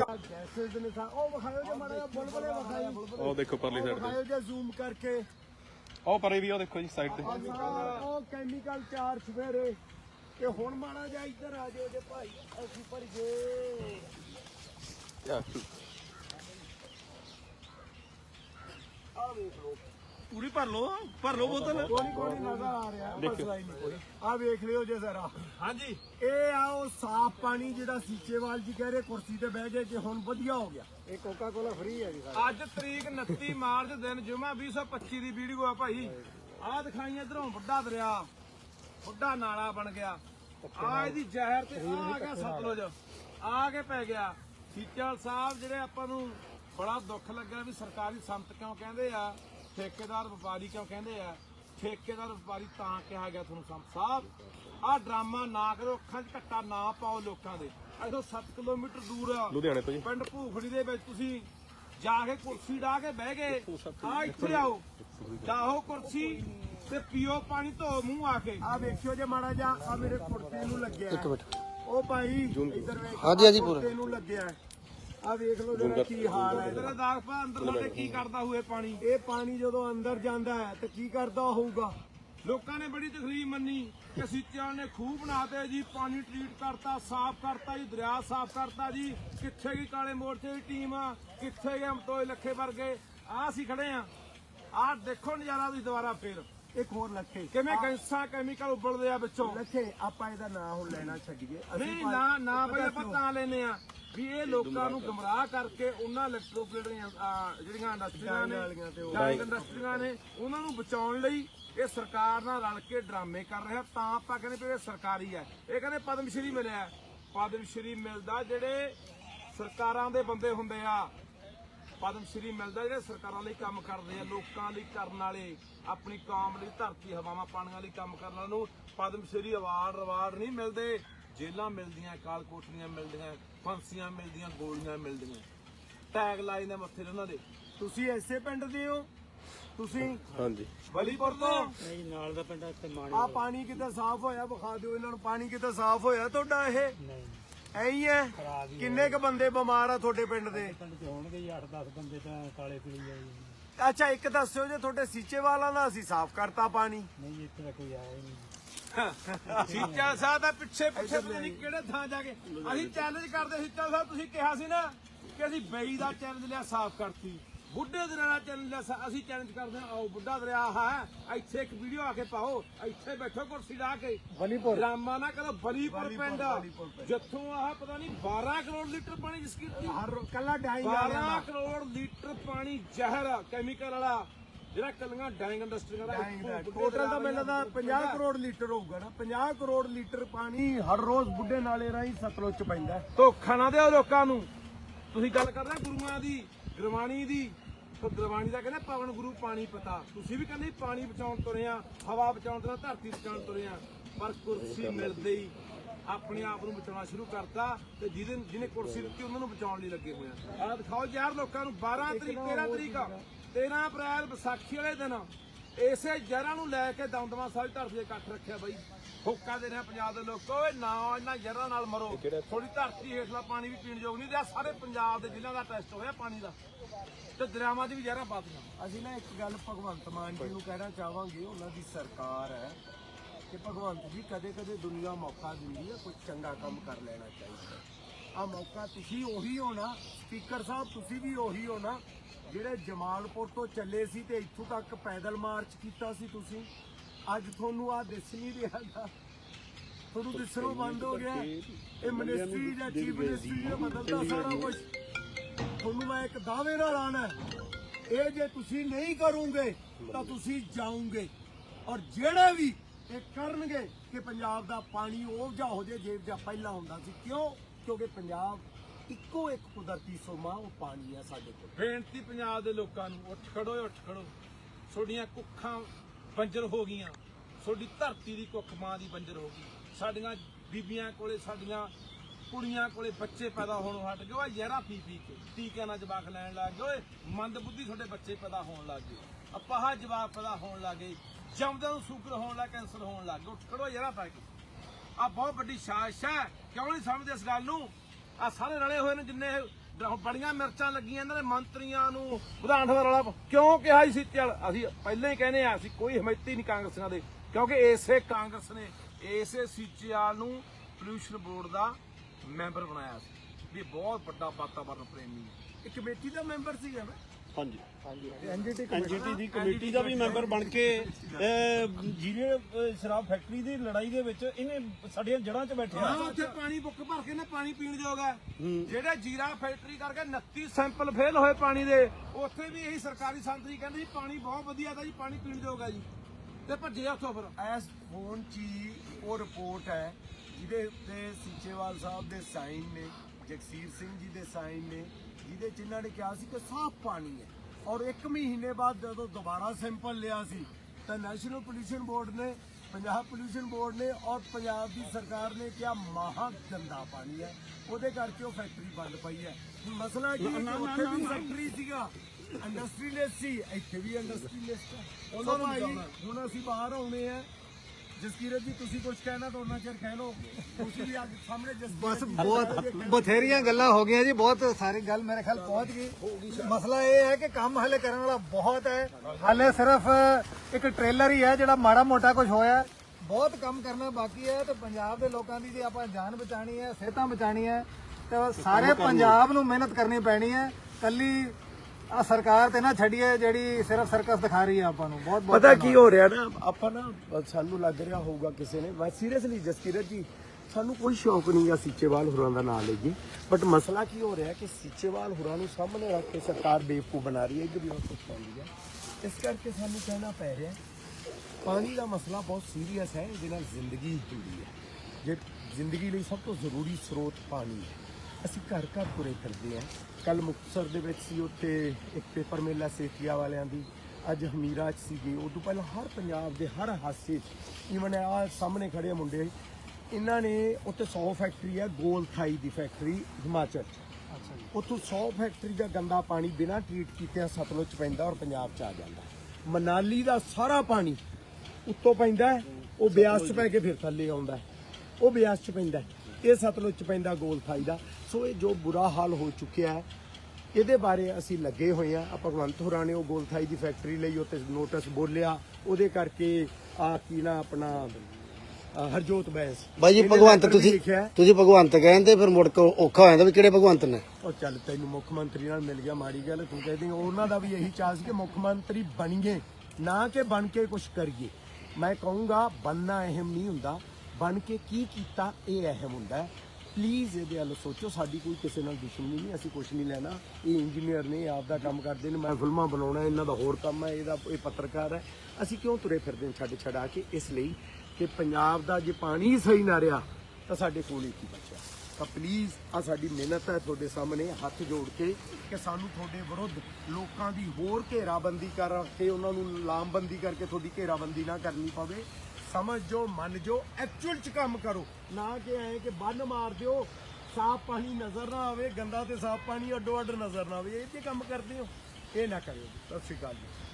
Gases ਦੇ ਨਿਸ਼ਾਨ ਉਹ ਵਿਖਾਇਓ ਜੇ ਮਾੜਾ ਜਿਹਾ ਬੁਲਬੁਲੇ ਵਿਖਾਈ ਉਹ ਦੇਖੋ ਪਰਲੀ ਸਾਈਡ ਤੇ। ਵਿਖਾਇਓ ਜੇ ਜ਼ੂਮ ਕਰਕੇ ਉਹ ਪਰੇ ਵੀ ਉਹ ਦੇਖੋ ਜੀ ਸਾਈਡ ਤੇ। ਆਹ ਸਾਰਾ ਉਹ ਕੈਮੀਕਲ ਚਾਰ ਸਵੇਰੇ ਤੇ ਹੁਣ ਮਾੜਾ ਜਿਹਾ ਇੱਧਰ ਆ ਜਾਓ ਜੇ ਭਾਈ ਅਸੀਂ ਭਰ ਗਏ ਆ ਵੇਖ ਲਓ। ਪੂਰੀ ਭਰ ਲਓ ਭਰ ਲਓ ਬੋਤਲ। ਕੋਈ ਕੋਈ ਨਜ਼ਰ ਆ ਰਿਹਾ ਮਸਲਾ ਹੀ ਨਹੀਂ ਕੋਈ। ਆ ਵੇਖ ਲਿਓ ਜੇ ਜ਼ਰਾ। ਹਾਂਜੀ। ਇਹ ਆ ਉਹ ਸਾਫ਼ ਪਾਣੀ ਜਿਹੜਾ ਸੀਚੇਵਾਲ ਜੀ ਕਹਿ ਰਹੇ ਕੁਰਸੀ ਤੇ ਬਹਿ ਗਏ ਕਿ ਹੁਣ ਵਧੀਆ ਹੋ ਗਿਆ। ਇਹ ਕੋਕਾ ਕੋਲਾ ਫ੍ਰੀ ਹੈ ਜੀ ਅੱਜ ਤਰੀਕ 29 ਮਾਰਚ ਦਿਨ ਜੁਮਾ 2025 ਦੀ ਵੀਡੀਓ ਆ ਭਾਈ। ਆਹ ਦਿਖਾਈ ਇਧਰੋਂ ਵੱਡਾ ਦਰਿਆ ਵੱਡਾ ਨਾਲਾ ਬਣ ਗਿਆ। ਆ ਇਹਦੀ ਜ਼ਹਿਰ ਤੇ ਆ ਆ ਗਿਆ ਸਤਲੁਜ ਆ ਕੇ ਪੈ ਗਿਆ। ਸੀਚਲ ਸਾਹਿਬ ਜਿਹੜੇ ਆਪਾਂ ਨੂੰ ਬੜਾ ਦੁੱਖ ਲੱਗਿਆ ਵੀ ਸਰਕਾਰੀ ਸੰਤ ਕਿਉਂ ਕਹਿੰਦੇ ਆ? ਠੇਕੇਦਾਰ ਵਪਾਰੀ ਕਿਉਂ ਕਹਿੰਦੇ ਆ? ਠੇਕੇਦਾਰ ਵਪਾਰੀ ਤਾਂ ਕਿਹਾ ਗਿਆ ਤੁਹਾਨੂੰ ਸੰਤ ਸਾਹਿਬ ਆਹ ਡਰਾਮਾ ਨਾ ਕਰੋ ਅੱਖਾਂ 'ਚ ਘੱਟਾ ਨਾ ਪਾਓ ਲੋਕਾਂ ਦੇ। ਇਥੋਂ 7 ਕਿਲੋਮੀਟਰ ਦੂਰ ਆ। ਲੁਧਿਆਣੇ ਤੋਂ ਜੀ। ਪਿੰਡ ਭੂਖੜੀ ਦੇ ਵਿੱਚ ਤੁਸੀਂ ਜਾ ਕੇ ਕੁਰਸੀ ਢਾ ਕੇ ਬਹਿ ਗਏ। ਆ ਇੱਥੇ ਆਓ। ਚਾਹੋ ਕੁਰਸੀ ਤੇ ਪੀਓ ਪਾਣੀ ਧੋ ਮੂੰਹ ਆ ਕੇ। ਆ ਵੇਖਿਓ ਜੇ ਮਾੜਾ ਜਿਹਾ ਆ ਮੇਰੇ ਕੁੜਤੇ ਨੂੰ ਲੱਗਿਆ। ਇੱਕ ਮਿੰਟ। ਉਹ ਭਾਈ ਇੱਧਰ ਵੇਖ ਹਾਂਜੀ, ਹਾਂਜੀ, ਪੂਰਾ। ਕੁੜਤੇ ਨੂੰ ਲੱਗਿਆ। ਆ ਵੇਖ ਲਓ ਜਰਾ ਕੀ ਹਾਲ ਹੈ। ਤੇਰਾ ਦਾਗ ਪਾ ਅੰਦਰ ਸਾਡੇ ਕੀ ਕਰਦਾ ਹੋਏ ਪਾਣੀ? ਇਹ ਪਾਣੀ ਜਦੋਂ ਅੰਦਰ ਜਾਂਦਾ ਹੈ ਤੇ ਕੀ ਕਰਦਾ ਹੋਊਗਾ? ਲੋਕਾਂ ਨੇ ਬੜੀ ਤਕਲੀਫ ਮੰਨੀ ਕਿ ਸੀਚਿਆਂ ਨੇ ਖੂਹ ਬਣਾਤੇ ਜੀ ਪਾਣੀ ਟ੍ਰੀਟ ਕਰਤਾ ਸਾਫ਼ ਕਰਤਾ ਜੀ ਦਰਿਆ ਸਾਫ਼ ਕਰਤਾ ਜੀ। ਕਿੱਥੇ ਗਈ ਕਾਲੇ ਮੋਰਚੇ ਦੀ ਟੀਮ ਕਿੱਥੇ ਗਏ ਅਮਤੋਏ ਲੱਖੇ ਵਰਗੇ? ਆ ਅਸੀਂ ਖੜੇ ਆ। ਆਹ ਦੇਖੋ ਨਜ਼ਾਰਾ ਤੁਸੀਂ ਦੁਬਾਰਾ ਫੇਰ। ਇੱਕ ਹੋਰ ਲੱਖੇ। ਕਿਵੇਂ ਗੈਸਾਂ ਕੈਮੀਕਲ ਉਬਲਦੇ ਆ ਵਿੱਚੋਂ। ਲੱਖੇ ਆਪਾਂ ਇਹਦਾ ਨਾਂ ਹੁਣ ਲੈਣਾ ਛੱਡੀਏ ਨਹੀਂ ਭਾਈ- ਨਾ ਨਾ ਬਈ ਪਤਾ ਆਪਾਂ? ਤਾਂ ਲੈਨੇ ਆ ਵੀ ਇਹ ਲੋਕਾਂ ਨੂੰ ਗਮਰਾਹ ਕਰਕੇ। ਉਹਨਾਂ ਇਲੈਕਟ੍ਰੋਪਲੇਟਰੀਆਂ ਜਿਹੜੀਆਂ ਇੰਡਸਟਰੀਆਂ ਨੇ ਵਾਲੀਆਂ ਤੇ ਉਹ- ਇੰਡਸਟਰੀਆਂ ਨੇ ਉਹਨਾਂ ਨੂੰ ਬਚਾਉਣ ਲਈ ਇਹ ਸਰਕਾਰ ਨਾਲ ਰਲ ਕੇ ਡਰਾਮੇ ਕਰ ਰਿਹਾ। ਤਾਂ ਆਪਾਂ ਕਹਿੰਦੇ ਵੀ ਇਹ ਸਰਕਾਰੀ ਹੈ ਇਹ ਕਹਿੰਦੇ ਪਦਮ ਸ਼੍ਰੀ ਮਿਲਿਆ। ਹੈ। ਪਦਮ ਸ਼੍ਰੀ ਮਿਲਦਾ ਜਿਹੜੇ ਸਰਕਾਰਾਂ ਦੇ ਬੰਦੇ ਹੁੰਦੇ ਆ। ਪਦਮ ਸ਼੍ਰੀ ਮਿਲਦਾ ਜਿਹੜੇ ਸਰਕਾਰਾਂ ਲਈ ਕੰਮ ਕਰਦੇ ਆ ਲੋਕਾਂ ਲਈ ਕਰਨ ਵਾਲੇ ਆਪਣੀ ਕੌਮ ਲਈ ਧਰਤੀ ਹਵਾਵਾਂ ਪਾਣੀਆਂ ਲਈ ਕੰਮ ਕਰਨ ਵਾਲਿਆਂ ਨੂੰ ਪਦਮ ਸ਼੍ਰੀ ਅਵਾਰਡ ਰਵਾਰਡ ਨਹੀਂ ਮਿਲਦੇ। ਜੇਲਾਂ ਮਿਲਦੀਆਂ ਕਾਲ ਕੋਠੜੀਆਂ ਮਿਲਦੀਆਂ ਫਾਂਸੀਆਂ ਮਿਲਦੀਆਂ ਗੋਲੀਆਂ ਮਿਲਦੀਆਂ। ਟੈਗ ਲਾਏ ਨੇ ਮੱਥੇ ਤੇ ਉਹਨਾਂ ਦੇ। ਤੁਸੀਂ ਐਸੇ ਪਿੰਡ ਦੇ ਹੋ? ਤੁਸੀਂ ਹਾਂਜੀ। ਬਲੀਪੁਰ ਤੋਂ? ਨਹੀਂ ਨਾਲ ਦਾ ਪਿੰਡ ਇੱਥੇ ਮਾਣੀ ਆ ਪਾਣੀ ਕਿਤੇ ਸਾਫ਼ ਹੋਇਆ? ਵਿਖਾ ਦਿਓ ਇਹਨਾਂ ਨੂੰ ਪਾਣੀ ਕਿਤੇ ਸਾਫ਼ ਹੋਇਆ ਤੁਹਾਡਾ ਇਹ? ਨਹੀਂ। ਐਂ ਹੀ ਹੈ ਖਰਾਬ ਹੀ ਕਿੰਨੇ ਕ ਬੰਦੇ ਬਿਮਾਰ ਆ ਤੁਹਾਡੇ ਪਿੰਡ ਦੇ? ਪਿੰਡ ਚ ਹੋਣਗੇ ਜੀ 8-10 ਬੰਦੇ ਤਾਂ ਕਾਲੇ ਪੀਲੀ ਜਾਈ ਅੱਛਾ ਇੱਕ ਦੱਸਿਓ ਜੇ ਤੁਹਾਡੇ ਸੀਚੇ ਵਾਲਾਂ ਦਾ ਅਸੀਂ ਸਾਫ਼ ਕਰਤਾ ਪਾਣੀ। ਨਹੀਂ ਇੱਥੇ ਤਾਂ ਕੋਈ ਆਇਆ ਹੀ ਨਹੀਂ। ਸੀਚਾ ਸਾਹਿਬ ਦਾ ਪਿੱਛੇ ਪਿੱਛੇ ਪਤਾ ਨਹੀਂ ਕਿਹੜੇ ਥਾਂ ਜਾ ਕੇ ਅਸੀਂ ਚੈਲੰਜ ਕਰਦੇ ਸੀਚਾ ਸਾਹਿਬ ਤੁਸੀਂ ਕਿਹਾ ਸੀ ਨਾ ਕਿ ਅਸੀਂ ਬਈ ਦਾ ਚੈਲੰਜ ਲਿਆ ਸਾਫ਼ ਕਰਤੀ। ਬੁੱਢੇ ਦਰਿਆ ਦਾ ਸਾ- ਅਸੀਂ ਚੈਲੰਜ ਕਰਦੇ ਹਾਂ। ਆਓ ਬੁੱਢਾ ਦਰਿਆ ਹੈ। ਇੱਥੇ ਇੱਕ ਵੀਡੀਓ ਆ ਕੇ ਪਾਓ। ਇੱਥੇ ਬੈਠੋ ਕੁਰਸੀ ਲਾ ਕੇ। ਬਲੀਪੁਰ ਡਰਾਮਾ ਨਾ ਕਰੋ ਬਲੀਪੁਰ ਪਿੰਡ। ਜਿੱਥੋਂ ਆਹ ਪਤਾ ਨਹੀਂ 12 ਕਰੋੜ ਲੀਟਰ ਪਾਣੀ ਜਿਸ ਕੀਤੀ। ਹਰ ਕੱਲਾ ਡਾਈਂਗ 12 ਵਾਲਿਆਂ ਕਰੋੜ ਲੀਟਰ ਪਾਣੀ ਜ਼ਹਿਰ ਕੈਮੀਕਲ ਵਾਲਾ। ਜਿਹੜਾ ਕੱਲੀਆਂ ਡਾਈਂਗ ਇੰਡਸਟਰੀਆਂ ਦਾ ਦਾ ਟੋਟਲ ਤਾਂ ਮੈਨੂੰ ਲੱਗਦਾ 50 ਕਰੋੜ ਲੀਟਰ ਹੋਊਗਾ ਨਾ। 50 ਕਰੋੜ ਲੀਟਰ ਪਾਣੀ ਹਰ ਰੋਜ਼ ਬੁੱਢੇ ਨਾਲੇ ਰਾਹੀਂ ਸਤਲੁਜ ਚ ਪੈਂਦਾ। ਧੋਖਾ ਨਾ ਦਿਓ ਲੋਕਾਂ ਨੂੰ। ਤੁਸੀਂ ਗੱਲ ਕਰਦੇ ਹੋ ਗੁਰੂਆਂ ਦੀ। ਗੁਰਬਾਣੀ ਦੀ ਤਾਂ ਗੁਰਬਾਣੀ ਦਾ ਕਹਿੰਦਾ ਪਵਨ ਗੁਰੂ ਪਾਣੀ ਪਤਾ। ਤੁਸੀਂ ਵੀ ਕਹਿੰਦੇ ਪਾਣੀ ਬਚਾਉਣ ਤੁਰੇ ਆ ਹਵਾ ਬਚਾਉਣ ਤੁਰੇ ਆ ਧਰਤੀ ਬਚਾਉਣ ਤੁਰੇ ਆ ਪਰ ਕੁਰਸੀ ਮਿਲਦੇ ਹੀ ਆਪਣੇ ਆਪ ਨੂੰ ਬਚਾਉਣਾ ਸ਼ੁਰੂ ਕਰਤਾ ਤੇ ਜਿਹਦੇ ਜਿਹਨੇ ਕੁਰਸੀ ਦਿੱਤੀ ਉਹਨਾਂ ਨੂੰ ਬਚਾਉਣ ਲਈ ਲੱਗੇ ਹੋਏ ਆ। ਦਿਖਾਓ ਯਾਰ ਲੋਕਾਂ ਨੂੰ 12 ਤਰੀਕ 13 ਤਰੀਕ 13 ਅਪ੍ਰੈਲ ਵਿਸਾਖੀ ਵਾਲੇ ਦਿਨ। ਇਸੇ ਜਰਾਂ ਨੂੰ ਲੈ ਕੇ ਦਮਦਮਾ ਸਾਹਿਬ ਧਰਤੀ ਦੇ ਇਕੱਠ ਰੱਖਿਆ ਬਾਈ। ਹੋਕਾ ਦੇ ਰਿਹਾ ਪੰਜਾਬ ਦੇ ਲੋਕ। ਓਏ ਨਾ ਇਹਨਾਂ ਜਰਾਂ ਨਾਲ ਮਰੋ। ਥੋੜੀ ਧਰਤੀ ਹੇਠਲਾ ਪਾਣੀ ਵੀ ਪੀਣ ਯੋਗ ਨਹੀਂ ਰਿਹਾ। ਸਾਰੇ ਪੰਜਾਬ ਦੇ ਜ਼ਿਲ੍ਹਿਆਂ ਦਾ ਟੈਸਟ ਹੋਇਆ ਪਾਣੀ ਦਾ। ਤੇ ਦਰਿਆਵਾਂ 'ਚ ਵੀ ਜ਼ਹਿਰਾਂ ਪਾਤੀਆਂ ਅਸੀਂ ਨਾ ਇੱਕ ਗੱਲ ਭਗਵੰਤ ਮਾਨ ਜੀ ਨੂੰ ਕਹਿਣਾ ਚਾਹਾਂਗੇ ਉਹਨਾਂ ਦੀ ਸਰਕਾਰ ਹੈ ਕਿ ਭਗਵੰਤ ਜੀ ਕਦੇ ਕਦੇ ਦੁਨੀਆ ਮੌਕਾ ਦਿੰਦੀ ਹੈ ਕੁਝ ਚੰਗਾ ਕੰਮ ਕਰ ਲੈਣਾ ਚਾਹੀਦਾ ਆ ਮੌਕਾ ਤੁਸੀਂ ਉਹੀ ਹੋਣਾ ਸਪੀਕਰ ਸਾਹਿਬ ਤੁਸੀਂ ਵੀ ਉਹੀ ਹੋਣਾ ਜਿਹੜੇ ਜਮਾਲਪੁਰ ਤੋਂ ਚੱਲੇ ਸੀ ਤੇ ਇੱਥੋਂ ਤੱਕ ਪੈਦਲ ਮਾਰਚ ਕੀਤਾ ਸੀ ਤੁਸੀਂ ਅੱਜ ਤੁਹਾਨੂੰ ਆ ਦਿਸ ਨਹੀਂ ਰਿਹਾ ਗਾ। ਤੁਹਾਨੂੰ ਦਿਸਣੋਂ ਬੰਦ ਹੋ ਗਿਆ। ਇਹ ਮਿਨਿਸਟਰੀ ਜਾਂ ਚੀਫ ਮਿਨਿਸਟਰੀ ਦਾ ਬਦਲਦਾ ਸਾਰਾ ਕੁਝ ਤੁਹਾਨੂੰ ਮੈਂ ਇੱਕ ਦਾਅਵੇ ਨਾਲ ਆਣਾ ਇਹ ਜੇ ਤੁਸੀਂ ਨਹੀਂ ਕਰੋਗੇ, ਤਾਂ ਤੁਸੀਂ ਜਾਓਗੇ। ਔਰ ਜਿਹੜੇ ਵੀ ਇਹ ਕਰਨਗੇ ਕਿ ਪੰਜਾਬ ਦਾ ਪਾਣੀ ਉਹ ਜਿਹਾ ਹੋ ਜੇ ਜੇ ਪਹਿਲਾਂ ਹੁੰਦਾ ਸੀ। ਕਿਉਂ? ਕਿਉਂਕਿ ਪੰਜਾਬ ਇੱਕੋ ਇੱਕ ਕੁਦਰਤੀ ਸੋਮਾ, ਉਹ ਪਾਣੀ ਹੈ ਸਾਡੇ ਕੋਲ। ਬੇਨਤੀ ਪੰਜਾਬ ਦੇ ਲੋਕਾਂ ਨੂੰ, ਉੱਠ ਖੜੋ ਉੱਠ ਖੜੋ। ਤੁਹਾਡੀਆਂ ਕੁੱਖਾਂ ਬੰਜਰ ਹੋ ਗਈਆਂ। ਤੁਹਾਡੀ ਧਰਤੀ ਦੀ ਕੁੱਖ ਮਾਂ ਦੀ ਬੰਜਰ ਹੋ ਗਈ। ਸਾਡੀਆਂ ਬੀਬੀਆਂ ਕੋਲੇ, ਸਾਡੀਆਂ ਕੁੜੀਆਂ ਕੋਲੇ ਬੱਚੇ ਪੈਦਾ ਹੋਣ ਹਟ ਗਏ। ਓਏ ਯਾਰਾ ਪੀ ਪੀ ਕੇ, ਟੀਕਿਆਂ ਨਾਲ ਜਵਾਕ ਲੈਣ ਲੱਗ ਗਏ। ਓਏ ਮੰਦ ਬੁੱਧੀ ਤੁਹਾਡੇ ਬੱਚੇ ਪੈਦਾ ਹੋਣ ਲੱਗ ਗਏ। ਅਪਾਹ ਜਵਾਕ ਪੈਦਾ ਹੋਣ ਲੱਗ ਗਏ। ਜੰਮਦਿਆਂ ਨੂੰ ਸ਼ੂਗਰ ਹੋਣ ਲੱਗ, ਕੈਂਸਰ ਹੋਣ ਲੱਗ ਗਏ। ਉੱਠ ਖੜੋ ਯਾਰਾ ਪੈ ਕੇ। ਆ ਬਹੁਤ ਵੱਡੀ ਸਾਜ਼ਿਸ਼ ਹੈ। ਕਿਉਂ ਨਹੀਂ ਸਮਝਦੇ ਇਸ ਗੱਲ ਨੂੰ? ਆ ਸਾਰੇ ਰਲੇ ਹੋਏ ਨੇ ਜਿੰਨੇ ਬੜੀਆਂ ਮਿਰਚਾਂ ਲੱਗੀਆਂ ਇਹਨਾਂ ਦੇ ਮੰਤਰੀਆਂ ਨੂੰ, ਵਿਧਾਨ ਸਭਾ ਵਾਲਾ ਕਿਉਂ ਕਿਹਾ ਸੀ ਚੱਲ ਅਸੀਂ ਪਹਿਲਾਂ ਹੀ ਕਹਿੰਦੇ ਆ ਅਸੀਂ ਕੋਈ ਹਮਾਇਤੀ ਨਹੀਂ ਕਾਂਗਰਸੀਆਂ ਦੇ, ਕਿਉਂਕਿ ਇਸੇ ਕਾਂਗਰਸ ਨੇ, ਇਸੇ ਸੀਚੇਵਾਲ ਨੂੰ ਪੋਲਿਊਸ਼ਨ ਬੋਰਡ ਦਾ ਮੈਂਬਰ ਬਣਾਇਆ ਸੀ। ਵੀ ਬਹੁਤ ਵੱਡਾ ਵਾਤਾਵਰਨ ਪ੍ਰੇਮੀ ਹੈ। ਇਹ ਕਮੇਟੀ ਦਾ ਮੈਂਬਰ ਸੀਗਾ ਮੈਂ ਹਾਂਜੀ। ਐਨਜੀਟੀ ਐਨਜੀਟੀ ਦੀ ਕਮੇਟੀ ਦਾ ਵੀ ਮੈਂਬਰ ਬਣ ਕੇ ਅਹ, ਸ਼ਰਾਬ ਫੈਕਟਰੀ ਦੀ ਲੜਾਈ ਦੇ ਵਿੱਚ ਇਹਨੇ ਸਾਡੀਆਂ ਜੜ੍ਹਾਂ 'ਚ ਬੈਠਿਆ ਹਾਂ ਉੱਥੇ ਪਾਣੀ ਬੁੱਕ ਭਰ ਕੇ ਨਾ ਪਾਣੀ ਪੀਣ ਜੋਗਾ ਜਿਹੜੇ ਜੀਰਾ ਫੈਕਟਰੀ ਕਰਕੇ 29 ਸੈਂਪਲ ਫੇਲ ਹੋਏ ਪਾਣੀ ਦੇ ਉੱਥੇ ਵੀ ਇਹੀ ਸਰਕਾਰੀ ਸੰਤਰੀ ਕਹਿੰਦੇ ਜੀ ਪਾਣੀ ਬਹੁਤ ਵਧੀਆ ਦਾ ਜੀ ਪਾਣੀ ਪੀਣ ਜੋਗਾ ਜੀ। ਤੇ ਭੱਜੇ ਉੱਥੋਂ ਫਿਰ। ਐਸ ਫੋਨ 'ਚ ਉਹ ਰਿਪੋਰਟ ਹੈ ਜਿਹਦੇ ਉੱਤੇ ਸੀਚੇਵਾਲ ਸਾਹਿਬ ਦੇ ਸਾਈਨ ਨੇ ਜਗਸੀਰ ਸਿੰਘ ਜੀ ਦੇ ਸਾਈਨ ਨੇ ਜਿਹਦੇ ਇਹਨਾਂ ਨੇ ਕਿਹਾ ਸੀ ਕਿ ਸਾਫ਼ ਪਾਣੀ ਹੈ। ਔਰ ਇੱਕ ਮਹੀਨੇ ਬਾਅਦ ਜਦੋਂ ਦੁਬਾਰਾ ਸੈਂਪਲ ਲਿਆ ਸੀ ਤਾਂ ਨੈਸ਼ਨਲ ਪੋਲਿਊਸ਼ਨ ਬੋਰਡ ਨੇ ਪੰਜਾਬ ਪੋਲਿਊਸ਼ਨ ਬੋਰਡ ਨੇ ਔਰ ਪੰਜਾਬ ਦੀ ਸਰਕਾਰ ਨੇ ਕਿਹਾ ਮਹਾ ਗੰਦਾ ਪਾਣੀ ਹੈ। ਉਹਦੇ ਕਰਕੇ ਉਹ ਫੈਕਟਰੀ ਬੰਦ ਪਈ ਹੈ। ਮਸਲਾ ਕੀ ਹੈ ਕਿ ਉੱਥੇ ਵੀ ਫੈਕਟਰੀ ਸੀਗਾ। ਇੰਡਸਟਰੀਲਿਸਟ ਸੀ। ਇੱਥੇ ਵੀ ਇੰਡਸਟਰੀਲਿਸਟ ਹੈ। ਉਹਨਾਂ ਨੂੰ ਹੁਣ ਅਸੀਂ ਬਾਹਰ ਆਉਣੇ ਆ ਜਸਕੀਰਤ ਜੀ ਤੁਸੀਂ ਕੁਝ ਕਹਿਣਾ ਤਾਂ ਉਹਨਾਂ ਚਿਰ ਕਹਿ ਲਓ। ਤੁਸੀਂ ਵੀ ਅੱਜ ਸਾਹਮਣੇ ਬਸ ਬਹੁਤ ਬਥੇਰੀਆਂ ਗੱਲਾਂ ਹੋ ਗਈਆਂ ਜੀ ਬਹੁਤ ਸਾਰੀ ਗੱਲ ਮੇਰੇ ਖਿਆਲ ਪਹੁੰਚ ਗਈ। ਮਸਲਾ ਇਹ ਹੈ ਕਿ ਕੰਮ ਹਲੇ ਕਰਨ ਵਾਲਾ ਬਹੁਤ ਹੈ। ਹਲੇ ਸਿਰਫ ਇੱਕ ਟ੍ਰੇਲਰ ਹੀ ਹੈ ਜਿਹੜਾ ਮਾੜਾ ਮੋਟਾ ਕੁਝ ਹੋਇਆ। ਬਹੁਤ ਕੰਮ ਕਰਨਾ ਬਾਕੀ ਹੈ ਤੇ ਪੰਜਾਬ ਦੇ ਲੋਕਾਂ ਦੀ ਜੇ ਆਪਾਂ ਜਾਨ ਬਚਾਣੀ ਹੈ ਸਿਹਤਾਂ ਬਚਾਣੀ ਹੈ ਤੇ ਸਾਰੇ ਪੰਜਾਬ ਨੂੰ ਮਿਹਨਤ ਕਰਨੀ ਪੈਣੀ ਹੈ। ਕੱਲੀ ਆ ਸਰਕਾਰ ਤੇ ਨਾ ਛੱਡੀਏ ਜਿਹੜੀ ਸਿਰਫ ਸਰਕਸ ਦਿਖਾ ਰਹੀ ਹੈ ਆਪਾਂ ਨੂੰ ਬਹੁਤ ਬਹੁਤ ਪਤਾ ਕੀ ਹੋ ਰਿਹਾ ਨਾ ਆਪਾਂ ਨਾ ਸਾਨੂੰ ਲੱਗ ਰਿਹਾ ਹੋਊਗਾ ਕਿਸੇ ਨੇ ਮੈਂ ਸੀਰੀਅਸਲੀ ਜਸਕੀਰਤ ਜੀ ਸਾਨੂੰ ਕੋਈ ਸ਼ੌਕ ਨਹੀਂ ਆ ਸੀਚੇਵਾਲ ਹੁਰਾਂ ਦਾ ਨਾਮ ਲਈਏ। ਬਟ ਮਸਲਾ ਕੀ ਹੋ ਰਿਹਾ ਕਿ ਸੀਚੇਵਾਲ ਹੁਰਾਂ ਨੂੰ ਸਾਹਮਣੇ ਰੱਖ ਕੇ ਸਰਕਾਰ ਬੇਵਕੂਫ ਬਣਾ ਰਹੀ ਹੈ ਇੱਧਰ ਵੀ ਕੁਝ ਪਾਉਂਦੀ ਹੈ। ਇਸ ਕਰਕੇ ਸਾਨੂੰ ਕਹਿਣਾ ਪੈ ਰਿਹਾ ਪਾਣੀ ਦਾ ਮਸਲਾ ਬਹੁਤ ਸੀਰੀਅਸ ਹੈ ਨਾਲ ਜ਼ਿੰਦਗੀ ਜੁੜੀ ਹੈ। ਜੇ ਜ਼ਿੰਦਗੀ ਲਈ ਸਭ ਤੋਂ ਜ਼ਰੂਰੀ ਸਰੋਤ ਪਾਣੀ ਹੈ। ਅਸੀਂ ਘਰ ਘਰ ਤੁਰੇ ਫਿਰਦੇ ਹਾਂ। ਕੱਲ ਮੁਕਤਸਰ ਦੇ ਵਿੱਚ ਸੀ ਉੱਥੇ ਇੱਕ ਪੇਪਰ ਮੇਲਾ ਸੇਤੀਆ ਵਾਲਿਆਂ ਦੀ। ਅੱਜ ਹਮੀਰਾ 'ਚ ਸੀਗੇ। ਉਦੋਂ ਪਹਿਲਾਂ ਹਰ ਪੰਜਾਬ ਦੇ ਹਰ ਹਾਸੇ 'ਚ ਈਵਨ ਆ ਸਾਹਮਣੇ ਖੜੇ ਆ ਮੁੰਡੇ। ਇਹਨਾਂ ਨੇ ਉੱਥੇ 100 ਫੈਕਟਰੀ ਹੈ ਗੋਲ ਥਾਈ ਦੀ ਫੈਕਟਰੀ ਹਿਮਾਚਲ 'ਚ। ਉੱਥੋਂ 100 ਫੈਕਟਰੀ ਦਾ ਗੰਦਾ ਪਾਣੀ ਬਿਨਾਂ ਟ੍ਰੀਟ ਕੀਤਿਆਂ ਸਤਲੁਜ 'ਚ ਪੈਂਦਾ ਔਰ ਪੰਜਾਬ 'ਚ ਆ ਜਾਂਦਾ। ਮਨਾਲੀ ਦਾ ਸਾਰਾ ਪਾਣੀ ਉੱਤੋਂ ਪੈਂਦਾ ਉਹ ਬਿਆਸ 'ਚ ਪੈ ਕੇ ਫਿਰ ਥੱਲੇ ਆਉਂਦਾ। ਉਹ ਬਿਆਸ 'ਚ ਪੈਂਦਾ। ਇਹ ਸਤਲੁਜ 'ਚ ਪੈਂਦਾ ਗੋਲ ਥਾਈ ਦਾ। ਸੋ ਇਹ ਜੋ ਬੁਰਾ ਹਾਲ ਹੋ ਚੁੱਕਿਆ ਹੈ ਇਹਦੇ ਬਾਰੇ ਅਸੀਂ ਲੱਗੇ ਹੋਏ ਆ ਭਗਵੰਤ ਹੋਰਾਂ ਨੇ ਉਹ ਗੋਲ ਥਾਈ ਦੀ ਫੈਕਟਰੀ ਲਈ ਉੱਤੇ ਨੋਟਿਸ ਬੋਲਿਆ। ਉਹਦੇ ਕਰਕੇ ਆ ਕੀ ਨਾ ਆਪਣਾ ਹਰਜੋਤ ਬੈਂਸ। ਬਾਈ ਜੀ ਭਗਵੰਤ ਤੁਸੀਂ। ਤੁਸੀਂ ਭਗਵੰਤ ਕਹਿੰਦੇ ਫਿਰ ਮੁੜ ਕੇ ਔਖਾ ਹੋ ਜਾਂਦਾ ਵੀ ਕਿਹੜੇ ਭਗਵੰਤ ਨੇ? ਉਹ ਚੱਲ ਤੈਨੂੰ ਮੁੱਖ ਮੰਤਰੀ ਨਾਲ ਮਿਲ ਗਿਆ ਮਾੜੀ ਗੱਲ ਤੂੰ ਕਹਿੰਦੀ ਉਹਨਾਂ ਦਾ ਵੀ ਇਹੀ ਚਾਹ ਸੀ ਕਿ ਮੁੱਖ ਮੰਤਰੀ ਬਣੀਏ ਨਾ ਕਿ ਬਣ ਕੇ ਕੁਝ ਕਰੀਏ। ਮੈਂ ਕਹੂੰਗਾ ਬੰਨਾ ਅਹਿਮ ਨਹੀਂ ਹੁੰਦਾ। ਬਣ ਕੇ ਕੀ ਕੀਤਾ, ਇਹ ਅਹਿਮ ਹੁੰਦਾ ਪਲੀਜ਼ ਇਹਦੇ ਵੱਲ ਸੋਚੋ, ਸਾਡੀ ਕੋਈ ਕਿਸੇ ਨਾਲ ਦੁਸ਼ਮਣੀ ਨਹੀਂ, ਅਸੀਂ ਕੁਝ ਨਹੀਂ ਲੈਣਾ। ਇਹ ਇੰਜੀਨੀਅਰ ਨੇ ਇਹ ਆਪਦਾ ਕੰਮ ਕਰਦੇ ਨੇ, ਮੈਂ ਫਿਲਮਾਂ ਬਣਾਉਣਾ, ਇਹਨਾਂ ਦਾ ਹੋਰ ਕੰਮ ਹੈ, ਇਹਦਾ ਇਹ ਪੱਤਰਕਾਰ ਹੈ। ਅਸੀਂ ਕਿਉਂ ਤੁਰੇ ਫਿਰਦੇ ਹਾਂ ਛੱਡ ਛਡਾ ਕੇ? ਇਸ ਲਈ ਕਿ ਪੰਜਾਬ ਦਾ ਜੇ ਪਾਣੀ ਹੀ ਸਹੀ ਨਾ ਰਿਹਾ, ਤਾਂ ਸਾਡੇ ਕੋਲ ਹੀ ਕੀ ਬਚਿਆ ਤਾਂ ਪਲੀਜ਼ ਆ ਸਾਡੀ ਮਿਹਨਤ ਹੈ ਤੁਹਾਡੇ ਸਾਹਮਣੇ, ਹੱਥ ਜੋੜ ਕੇ ਕਿ ਸਾਨੂੰ ਤੁਹਾਡੇ ਵਿਰੁੱਧ ਲੋਕਾਂ ਦੀ ਹੋਰ ਘੇਰਾਬੰਦੀ ਕਰਕੇ ਉਹਨਾਂ ਨੂੰ ਲਾਮਬੰਦੀ ਕਰਕੇ ਤੁਹਾਡੀ ਘੇਰਾਬੰਦੀ ਨਾ ਕਰਨੀ ਪਵੇ। ਸਮਝ ਜੋ ਮੰਨ ਜੋ ਐਕਚੁਅਲ ਚ ਕੰਮ ਕਰੋ। ਨਾ ਕਿ ਐ ਕਿ ਬੰਨ ਮਾਰ ਦਿਓ, ਸਾਫ਼ ਪਾਣੀ ਨਜ਼ਰ ਨਾ ਆਵੇ, ਗੰਦਾ ਤੇ ਸਾਫ਼ ਪਾਣੀ ਅੱਡੋ ਅੱਡ ਨਜ਼ਰ ਨਾ ਆਵੇ, ਇਹ ਤੇ ਕੰਮ ਕਰਦੇ ਹੋ। ਇਹ ਨਾ ਕਰਿਓ ਸਤਿ ਸ਼੍ਰੀ ਅਕਾਲ ਜੀ।